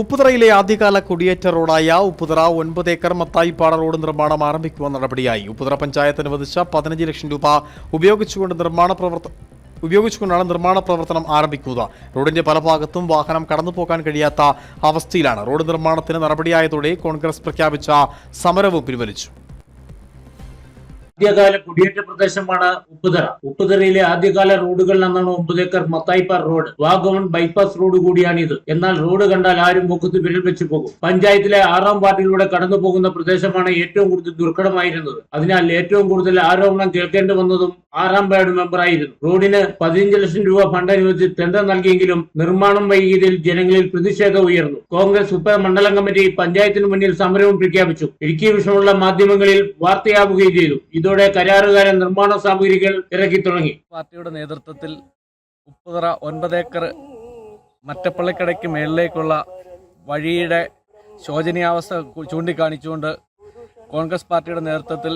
ഉപ്പുതറയിലെ ആദ്യകാല കുടിയേറ്റ റോഡായ ഉപ്പുതറ ഒൻപത് ഏക്കർ മത്തായിപ്പാട റോഡ് നിർമ്മാണം ആരംഭിക്കുവാൻ നടപടിയായി. ഉപ്പുതറ പഞ്ചായത്ത് അനുവദിച്ച പതിനഞ്ച് ലക്ഷം രൂപ ഉപയോഗിച്ചുകൊണ്ട് നിർമ്മാണ പ്രവർത്ത ഉപയോഗിച്ചുകൊണ്ടാണ് നിർമ്മാണ പ്രവർത്തനം ആരംഭിക്കുക. റോഡിന്റെ പല ഭാഗത്തും വാഹനം കടന്നുപോകാൻ കഴിയാത്ത അവസ്ഥയിലാണ്. റോഡ് നിർമ്മാണത്തിന് നടപടിയായതോടെ കോൺഗ്രസ് പ്രഖ്യാപിച്ച സമരവും പിൻവലിച്ചു. ആദ്യകാല കുടിയേറ്റ പ്രദേശമാണ് ഉപ്പുതറ. ഉപ്പുതറയിലെ ആദ്യകാല റോഡുകളിൽ നിന്നാണ് ഒമ്പത് ഏക്കർ മത്തായിപ്പാർ റോഡ്. വാഗമൺ ബൈപ്പാസ് റോഡ് കൂടിയാണ് ഇത് എന്നാൽ റോഡ് കണ്ടാൽ ആരും മുഖത്ത് വിരൽ വെച്ച് പോകും. പഞ്ചായത്തിലെ ആറാം വാർഡിലൂടെ കടന്നു പോകുന്ന പ്രദേശമാണ് ഏറ്റവും കൂടുതൽ ദുർഘടമായിരുന്നത്. അതിനാൽ ഏറ്റവും കൂടുതൽ ആരോപണം കേൾക്കേണ്ടി വന്നതും ആറാം വാർഡ് മെമ്പറായിരുന്നു റോഡിന് പതിനഞ്ച് ലക്ഷം രൂപ ഫണ്ട് അനുവദിച്ച് ടെൻഡർ നൽകിയെങ്കിലും നിർമ്മാണം വൈകിയതിൽ ജനങ്ങളിൽ പ്രതിഷേധം ഉയർന്നു. കോൺഗ്രസ് ഉപ മണ്ഡലം കമ്മിറ്റി പഞ്ചായത്തിന് മുന്നിൽ സമരവും പ്രഖ്യാപിച്ചു. ഇടുക്കി വിഷയമുള്ള മാധ്യമങ്ങളിൽ വാർത്തയാവുകയും ചെയ്തു. ഇതോടെ കരാറുകാരൻ നിർമ്മാണ സാമഗ്രികൾ ഇറക്കി തുടങ്ങി. പാർട്ടിയുടെ നേതൃത്വത്തിൽ ഉപ്പുതറ ഒൻപത് ഏക്കർ മറ്റപ്പള്ളിക്കടയ്ക്ക് മേളിലേക്കുള്ള വഴിയുടെ ശോചനീയാവസ്ഥ ചൂണ്ടിക്കാണിച്ചുകൊണ്ട് കോൺഗ്രസ് പാർട്ടിയുടെ നേതൃത്വത്തിൽ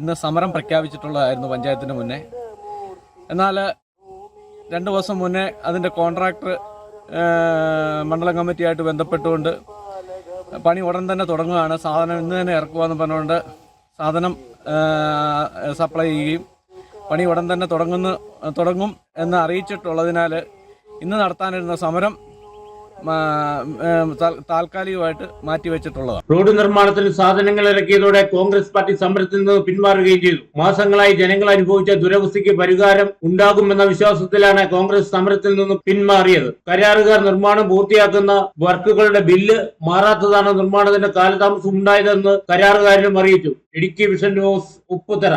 ഇന്ന് സമരം പ്രഖ്യാപിച്ചിട്ടുള്ളതായിരുന്നു പഞ്ചായത്തിന് മുന്നേ. എന്നാൽ രണ്ട് ദിവസം മുന്നേ അതിന്റെ കോൺട്രാക്ടർ മണ്ഡലം കമ്മിറ്റിയായിട്ട് ബന്ധപ്പെട്ടുകൊണ്ട് പണി ഉടൻ തന്നെ തുടങ്ങുകയാണ്. സാധനം ഇന്ന് തന്നെ ഇറക്കുക എന്ന് പറഞ്ഞുകൊണ്ട് സാധനം സപ്ലൈ ചെയ്യുകയും പണി ഉടൻ തന്നെ തുടങ്ങുന്നു തുടങ്ങും എന്ന് അറിയിച്ചിട്ടുള്ളതിനാൽ ഇന്ന് നടത്താനിരുന്ന സമരം താൽക്കാലികമായിട്ട് മാറ്റിവെച്ചിട്ടുള്ളതാണ് റോഡ് നിർമ്മാണത്തിന് സാധനങ്ങൾ ഇറക്കിയതോടെ കോൺഗ്രസ് പാർട്ടി സമരത്തിൽ നിന്ന് പിന്മാറുകയും ചെയ്തു. മാസങ്ങളായി ജനങ്ങൾ അനുഭവിച്ച ദുരവസ്ഥയ്ക്ക് പരിഹാരം ഉണ്ടാകുമെന്ന വിശ്വാസത്തിലാണ് കോൺഗ്രസ് സമരത്തിൽ നിന്ന് പിന്മാറിയത് കരാറുകാർ നിർമ്മാണം പൂർത്തിയാക്കുന്ന വർക്കുകളുടെ ബില്ല് മാറാത്തതാണ് നിർമ്മാണത്തിന്റെ കാലതാമസം ഉണ്ടായതെന്ന് കരാറുകാരനും അറിയിച്ചു. Idukki vision news Upputhara.